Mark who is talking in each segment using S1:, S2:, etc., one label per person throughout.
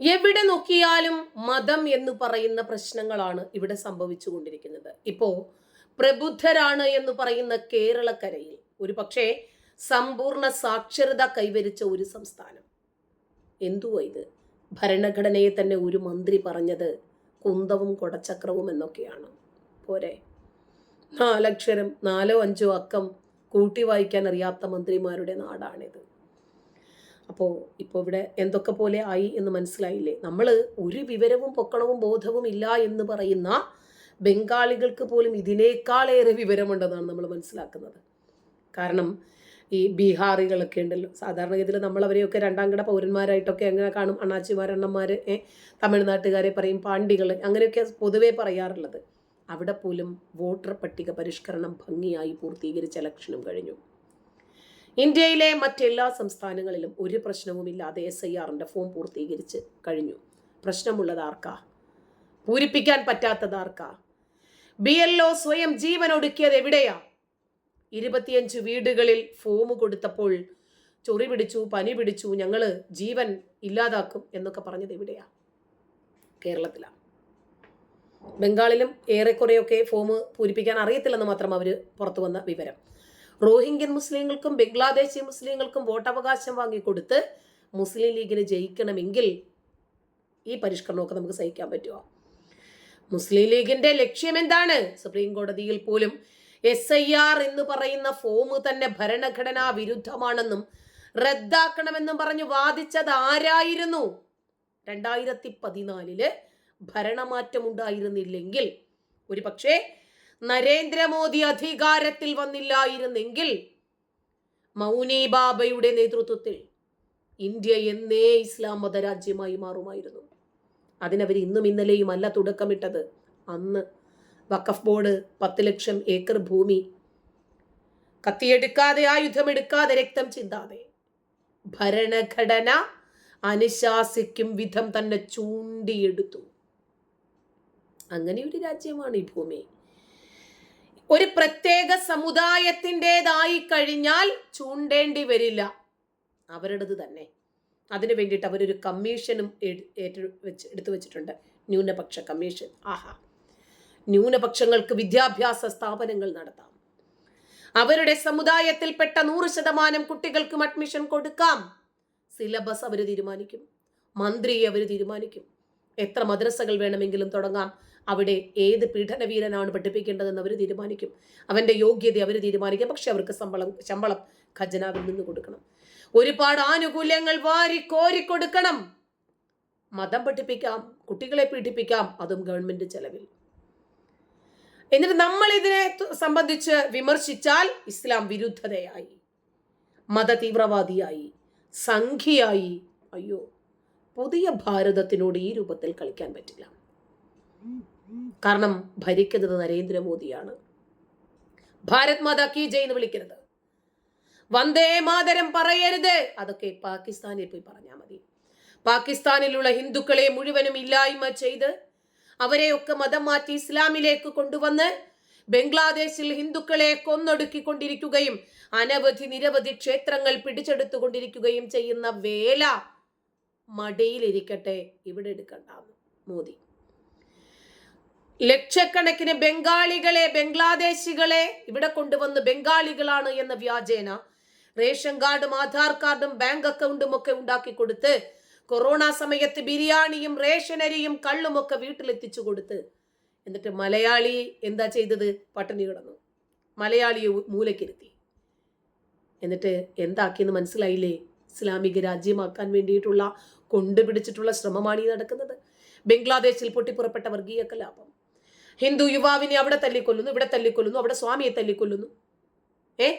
S1: എവിടെ നോക്കിയാലും മതം എന്ന് പറയുന്ന പ്രശ്നങ്ങളാണ് ഇവിടെ സംഭവിച്ചു കൊണ്ടിരിക്കുന്നത് ഇപ്പോ പ്രബുദ്ധരാണ് എന്ന് പറയുന്ന കേരളക്കരയിൽ ഒരു പക്ഷേ സമ്പൂർണ സാക്ഷരത കൈവരിച്ച ഒരു സംസ്ഥാനം. എന്തുവാ ഇത്? ഭരണഘടനയെ തന്നെ ഒരു മന്ത്രി പറഞ്ഞത് കുന്തവും കൊടച്ചക്രവും എന്നൊക്കെയാണ്. പോരെ. നാലക്ഷരം നാലോ അഞ്ചോ അക്കം കൂട്ടി വായിക്കാൻ അറിയാത്ത മന്ത്രിമാരുടെ നാടാണിത്. അപ്പോൾ ഇപ്പോൾ ഇവിടെ എന്തൊക്കെ പോലെ ആയി എന്ന് മനസ്സിലായില്ലേ? നമ്മൾ ഒരു വിവരവും പൊക്കണവും ബോധവും ഇല്ല എന്ന് പറയുന്ന ബംഗാളികൾക്ക് പോലും ഇതിനേക്കാളേറെ വിവരമുണ്ടെന്നാണ് നമ്മൾ മനസ്സിലാക്കുന്നത്. കാരണം ഈ ബീഹാറികളൊക്കെ ഉണ്ടല്ലോ. സാധാരണഗതിയിൽ നമ്മളവരെയൊക്കെ രണ്ടാം കിട പൗരന്മാരായിട്ടൊക്കെ അങ്ങനെ കാണും? അണ്ണാച്ചിമാർ അണ്ണന്മാർ തമിഴ്നാട്ടുകാരെ പറയും പാണ്ഡികൾ അങ്ങനെയൊക്കെ പൊതുവേ പറയാറുള്ളത്. അവിടെ പോലും വോട്ടർ പട്ടിക പരിഷ്കരണം ഭംഗിയായി പൂർത്തീകരിച്ച ലക്ഷണം കഴിഞ്ഞു. ഇന്ത്യയിലെ മറ്റെല്ലാ സംസ്ഥാനങ്ങളിലും ഒരു പ്രശ്നവുമില്ലാതെ എസ് ഐ ആറിന്റെ ഫോം പൂർത്തീകരിച്ച് കഴിഞ്ഞു. പ്രശ്നമുള്ളത് ആർക്കാ? പൂരിപ്പിക്കാൻ പറ്റാത്തത് ആർക്കാ? ബി എൽ ഒ സ്വയം ജീവൻ ഒടുക്കിയത് എവിടെയാ? ഇരുപത്തിയഞ്ച് വീടുകളിൽ ഫോം കൊടുത്തപ്പോൾ ചൊറി പിടിച്ചു പനി പിടിച്ചു ഞങ്ങൾ ജീവൻ ഇല്ലാതാക്കും എന്നൊക്കെ പറഞ്ഞത് എവിടെയാ? കേരളത്തിലാണ് ബംഗാളിലും ഏറെക്കുറെയൊക്കെ ഫോം പൂരിപ്പിക്കാൻ അറിയത്തില്ലെന്ന് മാത്രം അവർ പുറത്തു വന്ന വിവരം. റോഹിംഗ്യൻ മുസ്ലിങ്ങൾക്കും ബംഗ്ലാദേശി മുസ്ലിങ്ങൾക്കും വോട്ടവകാശം വാങ്ങിക്കൊടുത്ത് മുസ്ലിം ലീഗിന് ജയിക്കണമെങ്കിൽ ഈ പരിഷ്കരണമൊക്കെ നമുക്ക് സഹിക്കാൻ പറ്റുമോ മുസ്ലിം ലീഗിന്റെ ലക്ഷ്യം എന്താണ്? സുപ്രീം കോടതിയിൽ പോലും എസ് ഐ ആർ എന്ന് പറയുന്ന ഫോം തന്നെ ഭരണഘടനാ വിരുദ്ധമാണെന്നും റദ്ദാക്കണമെന്നും പറഞ്ഞു വാദിച്ചത് ആരായിരുന്നു? രണ്ടായിരത്തി പതിനാലിൽ ഭരണമാറ്റം ഉണ്ടായിരുന്നില്ലെങ്കിൽ ഒരു പക്ഷേ നരേന്ദ്രമോദി അധികാരത്തിൽ വന്നില്ലായിരുന്നെങ്കിൽ മൗനി ബാബയുടെ നേതൃത്വത്തിൽ ഇന്ത്യ എന്നേ ഇസ്ലാം മത രാജ്യമായി മാറുമായിരുന്നു. അതിനവർ ഇന്നും ഇന്നലെയും അല്ല തുടക്കമിട്ടത്. അന്ന് വഖഫ് ബോർഡ് പത്ത് ലക്ഷം ഏക്കർ ഭൂമി കത്തിയെടുക്കാതെ ആയുധമെടുക്കാതെ രക്തം ചിന്താതെ ഭരണഘടന അനുശാസിക്കും വിധം തന്നെ ചൂണ്ടിയെടുത്തു. അങ്ങനെ ഒരു രാജ്യമാണ് ഈ ഭൂമി. ഒരു പ്രത്യേക സമുദായത്തിന്റെതായി കഴിഞ്ഞാൽ ചൂണ്ടേണ്ടി വരില്ല. അവരുടേത് തന്നെ. അതിനു വേണ്ടിയിട്ട് അവരൊരു കമ്മീഷനും ഏറ്റു വെച്ച് എടുത്തു വെച്ചിട്ടുണ്ട്. ന്യൂനപക്ഷ കമ്മീഷൻ. ആഹാ. ന്യൂനപക്ഷങ്ങൾക്ക് വിദ്യാഭ്യാസ സ്ഥാപനങ്ങൾ നടത്താം. അവരുടെ സമുദായത്തിൽപ്പെട്ട നൂറ് ശതമാനം കുട്ടികൾക്കും അഡ്മിഷൻ കൊടുക്കാം. സിലബസ് അവർ തീരുമാനിക്കും. മന്ത്രിയെ അവർ തീരുമാനിക്കും. എത്ര മദ്രസകൾ വേണമെങ്കിലും തുടങ്ങാം. അവിടെ ഏത് പീഡനവീരനാണ് പഠിപ്പിക്കേണ്ടതെന്ന് അവർ തീരുമാനിക്കും. അവന്റെ യോഗ്യത അവർ തീരുമാനിക്കും. പക്ഷെ അവർക്ക് ശമ്പളം ശമ്പളം ഖജനാവിൽ നിന്ന് കൊടുക്കണം. ഒരുപാട് ആനുകൂല്യങ്ങൾ വാരി കോരി കൊടുക്കണം. മതം പഠിപ്പിക്കാം കുട്ടികളെ പീഡിപ്പിക്കാം അതും ഗവൺമെന്റ് ചെലവിൽ. എന്നിട്ട് നമ്മൾ ഇതിനെ സംബന്ധിച്ച് വിമർശിച്ചാൽ ഇസ്ലാം വിരുദ്ധതയായി. മത തീവ്രവാദിയായി സംഖ്യയായി. അയ്യോ പുതിയ ഭാരതത്തിനോട് ഈ രൂപത്തിൽ കളിക്കാൻ പറ്റില്ല. കാരണം ഭരിക്കുന്നത് നരേന്ദ്രമോദിയാണ്. ഭാരത് മാതാ കി ജയ് എന്ന് വിളിക്കരുത്. വന്ദേ മാതരം പറയരുത്. അതൊക്കെ പാകിസ്ഥാനിൽ പോയി പറഞ്ഞാൽ മതി. പാകിസ്ഥാനിലുള്ള ഹിന്ദുക്കളെ മുഴുവനും ഇല്ലായ്മ ചെയ്ത് അവരെയൊക്കെ മതം മാറ്റി ഇസ്ലാമിലേക്ക് കൊണ്ടുവന്ന് ബംഗ്ലാദേശിൽ ഹിന്ദുക്കളെ കൊന്നൊടുക്കിക്കൊണ്ടിരിക്കുകയും അനവധി നിരവധി ക്ഷേത്രങ്ങൾ പിടിച്ചെടുത്തുകൊണ്ടിരിക്കുകയും ചെയ്യുന്ന വേല മടിയിലിരിക്കട്ടെ. ഇവിടെ എടുക്കണ്ട മോദി. ലക്ഷക്കണക്കിന് ബംഗാളികളെ ബംഗ്ലാദേശികളെ ഇവിടെ കൊണ്ടുവന്ന് ബംഗാളികളാണ് എന്ന വ്യാജേന. റേഷൻ കാർഡും ആധാർ കാർഡും ബാങ്ക് അക്കൗണ്ടും ഒക്കെ ഉണ്ടാക്കി കൊടുത്ത് കൊറോണ സമയത്ത് ബിരിയാണിയും റേഷനരിയും കള്ളുമൊക്കെ വീട്ടിലെത്തിച്ചു കൊടുത്ത്. എന്നിട്ട് മലയാളി എന്താ ചെയ്തത്? പട്ടിണി കിടന്നു. മലയാളിയെ മൂലക്കിരുത്തി. എന്നിട്ട് എന്താക്കിയെന്ന് മനസ്സിലായില്ലേ? ഇസ്ലാമിക രാജ്യമാക്കാൻ വേണ്ടിയിട്ടുള്ള കൊണ്ടുപിടിച്ചിട്ടുള്ള ശ്രമമാണ് ഈ നടക്കുന്നത്. ബംഗ്ലാദേശിൽ പൊട്ടിപ്പുറപ്പെട്ട വർഗീയ കലാപം ഹിന്ദു യുവാവിനെ അവിടെ തല്ലിക്കൊല്ലുന്നു ഇവിടെ തല്ലിക്കൊല്ലുന്നു അവിടെ സ്വാമിയെ തല്ലിക്കൊല്ലുന്നു. ഏ?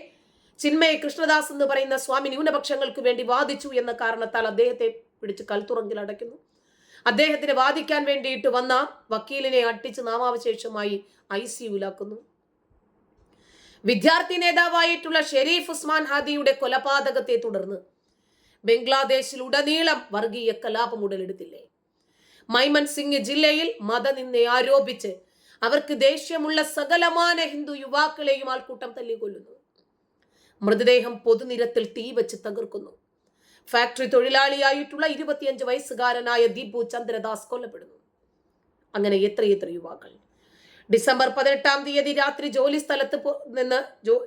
S1: ചിന്മയ കൃഷ്ണദാസ് എന്ന് പറയുന്ന സ്വാമി ന്യൂനപക്ഷങ്ങൾക്ക് വേണ്ടി വാദിച്ചു എന്ന കാരണത്താൽ അദ്ദേഹത്തെ പിടിച്ച് കൽത്തുറങ്കിൽ അടയ്ക്കുന്നു. അദ്ദേഹത്തിന് വാദിക്കാൻ വേണ്ടിയിട്ട് വന്ന വക്കീലിനെ അട്ടിച്ച് നാമാവശേഷമായി ഐ സിയുലാക്കുന്നു വിദ്യാർത്ഥി നേതാവായിട്ടുള്ള ഷെരീഫ് ഉസ്മാൻ ഹാദിയുടെ കൊലപാതകത്തെ തുടർന്ന് ബംഗ്ലാദേശിൽ ഉടനീളം വർഗീയ കലാപം ഉടലെടുത്തില്ലേ? മൈമൻ സിംഗ് ജില്ലയിൽ മതനിന്ദ ആരോപിച്ച് അവർക്ക് ദേഷ്യമുള്ള സകലമാന ഹിന്ദു യുവാക്കളെയും ആൾക്കൂട്ടം തല്ലിക്കൊല്ലുന്നു. മൃതദേഹം പൊതുനിരത്തിൽ തീ വെച്ച് തകർക്കുന്നു. ഫാക്ടറി തൊഴിലാളിയായിട്ടുള്ള ഇരുപത്തിയഞ്ച് വയസ്സുകാരനായ ദീപു ചന്ദ്രദാസ് കൊല്ലപ്പെടുന്നു. അങ്ങനെ എത്രയെത്ര യുവാക്കൾ? ഡിസംബർ പതിനെട്ടാം തീയതി രാത്രി ജോലി സ്ഥലത്ത് നിന്ന്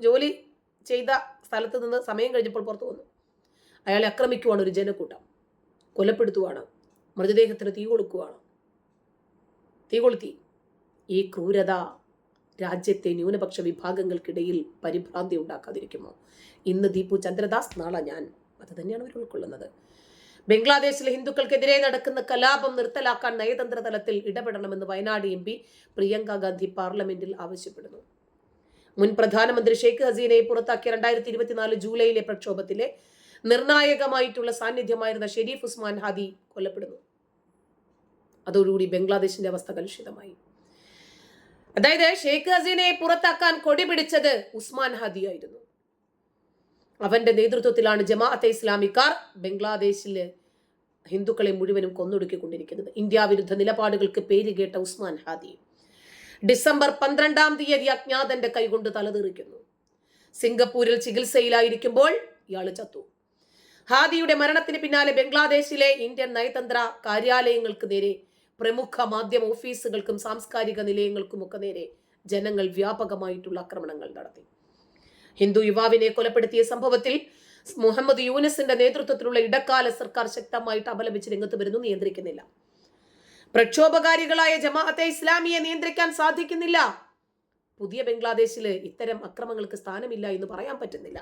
S1: ജോലി ചെയ്ത സ്ഥലത്ത് നിന്ന് സമയം കഴിഞ്ഞപ്പോൾ പുറത്തു വന്നു. അയാളെ ആക്രമിക്കുവാണ് ഒരു ജനക്കൂട്ടം. കൊലപ്പെടുത്തുവാണ്. മൃതദേഹത്തിന് തീ കൊടുക്കുവാണ്. തീ കൊളുത്തി. ഈ ക്രൂരത രാജ്യത്തെ ന്യൂനപക്ഷ വിഭാഗങ്ങൾക്കിടയിൽ പരിഭ്രാന്തി ഉണ്ടാക്കാതിരിക്കുമോ? ഇന്ന് ദീപു ചന്ദ്രദാസ് നാളെ ഞാൻ. അത് തന്നെയാണ് അവർ ഉൾക്കൊള്ളുന്നത്. ബംഗ്ലാദേശിലെ ഹിന്ദുക്കൾക്കെതിരെ നടക്കുന്ന കലാപം നിർത്തലാക്കാൻ നയതന്ത്ര തലത്തിൽ ഇടപെടണമെന്ന് വയനാട് എം പി പ്രിയങ്ക ഗാന്ധി പാർലമെന്റിൽ ആവശ്യപ്പെടുന്നു. മുൻ പ്രധാനമന്ത്രി ഷെയ്ഖ് ഹസീനയെ പുറത്താക്കിയ രണ്ടായിരത്തി ഇരുപത്തിനാല് ജൂലൈയിലെ പ്രക്ഷോഭത്തിലെ നിർണായകമായിട്ടുള്ള സാന്നിധ്യമായിരുന്ന ഷെരീഫ് ഉസ്മാൻ ഹാദി കൊല്ലപ്പെടുന്നു. അതോടുകൂടി ബംഗ്ലാദേശിന്റെ അവസ്ഥ കലുഷിതമായി. അതായത് ഷെയ്ഖ് ഹസീനയെ പുറത്താക്കാൻ കൊടി പിടിച്ചത് ഉസ്മാൻ ഹദി ആയിരുന്നു അവന്റെ നേതൃത്വത്തിലാണ് ജമാഅത്തെ ഇസ്ലാമിക്കാർ ബംഗ്ലാദേശിൽ ഹിന്ദുക്കളെ മുഴുവനും കൊന്നൊടുക്കിക്കൊണ്ടിരിക്കുന്നത്. ഇന്ത്യ വിരുദ്ധ നിലപാടുകൾക്ക് പേരുകേട്ട ഉസ്മാൻ ഹാദി ഡിസംബർ പന്ത്രണ്ടാം തീയതി അജ്ഞാതന്റെ കൈകൊണ്ട് തലതെറിക്കുന്നു. സിംഗപ്പൂരിൽ ചികിത്സയിലായിരിക്കുമ്പോൾ ഇയാൾ ചത്തു. ഹാദിയുടെ മരണത്തിന് പിന്നാലെ ബംഗ്ലാദേശിലെ ഇന്ത്യൻ നയതന്ത്ര കാര്യാലയങ്ങൾക്ക് നേരെ പ്രമുഖ മാധ്യമ ഓഫീസുകൾക്കും സാംസ്കാരിക നിലയങ്ങൾക്കുമൊക്കെ നേരെ ജനങ്ങൾ വ്യാപകമായിട്ടുള്ള ആക്രമണങ്ങൾ നടത്തി. ഹിന്ദു യുവാവിനെ കൊലപ്പെടുത്തിയ സംഭവത്തിൽ മുഹമ്മദ് യൂനസിന്റെ നേതൃത്വത്തിലുള്ള ഇടക്കാല സർക്കാർ ശക്തമായിട്ട് അപലപിച്ച് രംഗത്ത് വരുന്നു നിയന്ത്രിക്കുന്നില്ല. പ്രക്ഷോഭകാരികളായ ജമാഅത്തെ ഇസ്ലാമിയെ നിയന്ത്രിക്കാൻ സാധിക്കുന്നില്ല. പുതിയ ബംഗ്ലാദേശിൽ ഇത്തരം അക്രമങ്ങൾക്ക് സ്ഥാനമില്ല എന്ന് പറയാൻ പറ്റുന്നില്ല.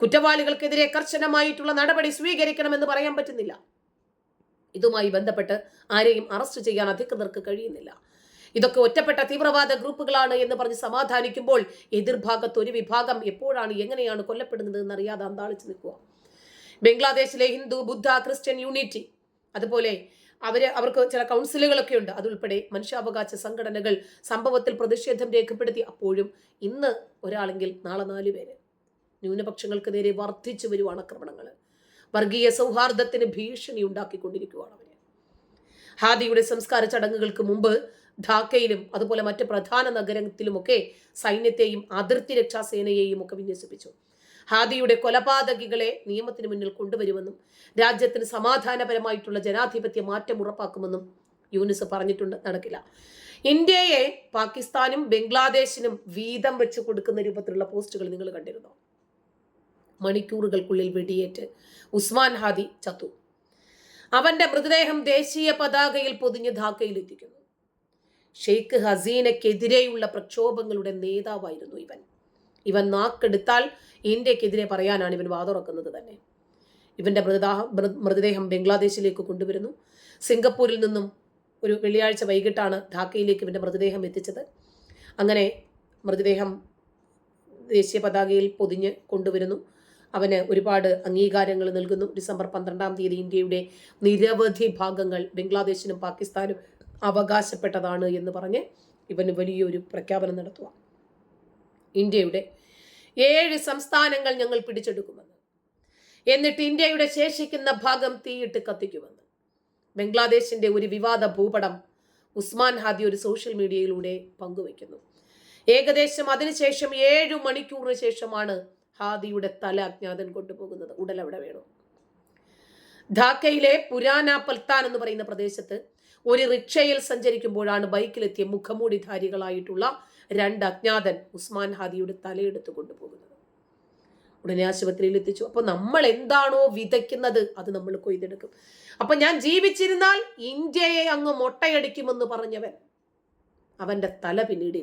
S1: കുറ്റവാളികൾക്കെതിരെ കർശനമായിട്ടുള്ള നടപടി സ്വീകരിക്കണമെന്ന് പറയാൻ പറ്റുന്നില്ല. ഇതുമായി ബന്ധപ്പെട്ട് ആരെയും അറസ്റ്റ് ചെയ്യാൻ അധികൃതർക്ക് കഴിയുന്നില്ല. ഇതൊക്കെ ഒറ്റപ്പെട്ട തീവ്രവാദ ഗ്രൂപ്പുകളാണ് എന്ന് പറഞ്ഞ് സമാധാനിക്കുമ്പോൾ എതിർഭാഗത്ത് ഒരു വിഭാഗം എപ്പോഴാണ് എങ്ങനെയാണ് കൊല്ലപ്പെടുന്നത് എന്നറിയാതെ അന്താളിച്ച് നിൽക്കുക. ബംഗ്ലാദേശിലെ ഹിന്ദു ബുദ്ധ ക്രിസ്ത്യൻ യൂണിറ്റി അതുപോലെ അവർ അവർക്ക് ചില കൗൺസിലുകളൊക്കെ ഉണ്ട്. അതുൾപ്പെടെ മനുഷ്യാവകാശ സംഘടനകൾ സംഭവത്തിൽ പ്രതിഷേധം രേഖപ്പെടുത്തി. അപ്പോഴും ഇന്ന് ഒരാളെങ്കിൽ നാളെ നാല് പേര്. ന്യൂനപക്ഷങ്ങൾക്ക് നേരെ വർദ്ധിച്ചു വരുവാണ് ആക്രമണങ്ങൾ വർഗീയ സൗഹാർദ്ദത്തിന് ഭീഷണി ഉണ്ടാക്കിക്കൊണ്ടിരിക്കുകയാണ് അവർ ഹാദിയുടെ സംസ്കാര ചടങ്ങുകൾക്ക് മുമ്പ് ധാക്കയിലും അതുപോലെ മറ്റ് പ്രധാന നഗരത്തിലുമൊക്കെ സൈന്യത്തെയും അതിർത്തി രക്ഷാസേനയെയും ഒക്കെ വിന്യസിപ്പിച്ചു. ഹാദിയുടെ കൊലപാതകികളെ നിയമത്തിന് മുന്നിൽ കൊണ്ടുവരുമെന്നും രാജ്യത്തിന് സമാധാനപരമായിട്ടുള്ള ജനാധിപത്യ മാറ്റം ഉറപ്പാക്കുമെന്നും യൂനിസ് പറഞ്ഞിട്ടുണ്ട് നടക്കില്ല. ഇന്ത്യയെ പാകിസ്ഥാനും ബംഗ്ലാദേശിനും വീതം വെച്ച് കൊടുക്കുന്ന രൂപത്തിലുള്ള പോസ്റ്റുകൾ നിങ്ങൾ കണ്ടിരുന്നോ? മണിക്കൂറുകൾക്കുള്ളിൽ വെടിയേറ്റ്. ഉസ്മാൻ ഹാദി ചത്തു. അവന്റെ മൃതദേഹം ദേശീയ പതാകയിൽ പൊതിഞ്ഞ് ധാക്കയിലെത്തിക്കുന്നു. ഷെയ്ഖ് ഹസീനക്കെതിരെയുള്ള പ്രക്ഷോഭങ്ങളുടെ നേതാവായിരുന്നു ഇവൻ. ഇവൻ നാക്കെടുത്താൽ ഇന്ത്യക്കെതിരെ പറയാനാണ് ഇവൻ വാതുറക്കുന്നത് തന്നെ. ഇവന്റെ മൃതദേഹം മൃതദേഹം ബംഗ്ലാദേശിലേക്ക് കൊണ്ടുവരുന്നു. സിംഗപ്പൂരിൽ നിന്നും ഒരു വെള്ളിയാഴ്ച വൈകിട്ടാണ് ധാക്കയിലേക്ക് ഇവന്റെ മൃതദേഹം എത്തിച്ചത്. അങ്ങനെ മൃതദേഹം ദേശീയ പതാകയിൽ പൊതിഞ്ഞ് കൊണ്ടുവരുന്നു. അവന് ഒരുപാട് അംഗീകാരങ്ങൾ നൽകുന്നു. ഡിസംബർ പന്ത്രണ്ടാം തീയതി ഇന്ത്യയുടെ നിരവധി ഭാഗങ്ങൾ ബംഗ്ലാദേശിനും പാകിസ്ഥാനും അവകാശപ്പെട്ടതാണ് എന്ന് പറഞ്ഞ് ഇവന് വലിയൊരു പ്രഖ്യാപനം നടത്തുക ഇന്ത്യയുടെ ഏഴ് സംസ്ഥാനങ്ങൾ ഞങ്ങൾ പിടിച്ചെടുക്കുമെന്ന്. എന്നിട്ട് ഇന്ത്യയുടെ ശേഷിക്കുന്ന ഭാഗം തീയിട്ട് കത്തിക്കുമെന്ന്. ബംഗ്ലാദേശിന്റെ ഒരു വിവാദ ഭൂപടം ഉസ്മാൻ ഹാദി ഒരു സോഷ്യൽ മീഡിയയിലൂടെ പങ്കുവയ്ക്കുന്നു. ഏകദേശം അതിനുശേഷം ഏഴു മണിക്കൂറിന് ശേഷമാണ് ഹാദിയുടെ തല അജ്ഞാതൻ കൊണ്ടുപോകുന്നത്. ഉടലവിടെ വേണോ? ധാക്കയിലെ പുരാന പൽത്താൻ എന്ന് പറയുന്ന പ്രദേശത്ത് ഒരു റിക്ഷയിൽ സഞ്ചരിക്കുമ്പോഴാണ് ബൈക്കിലെത്തിയ മുഖമൂടിധാരികളായിട്ടുള്ള രണ്ട് അജ്ഞാതൻ ഉസ്മാൻ ഹാദിയുടെ തലയെടുത്ത് കൊണ്ടുപോകുന്നത്. ഉടനെ ആശുപത്രിയിൽ എത്തിച്ചു. അപ്പൊ നമ്മൾ എന്താണോ വിതയ്ക്കുന്നത് അത് നമ്മൾ കൊയ്തെടുക്കും. അപ്പൊ ഞാൻ ജീവിച്ചിരുന്നാൽ ഇന്ത്യയെ അങ്ങ് മൊട്ടയടിക്കുമെന്ന് പറഞ്ഞവൻ അവന്റെ തല പിന്നീട്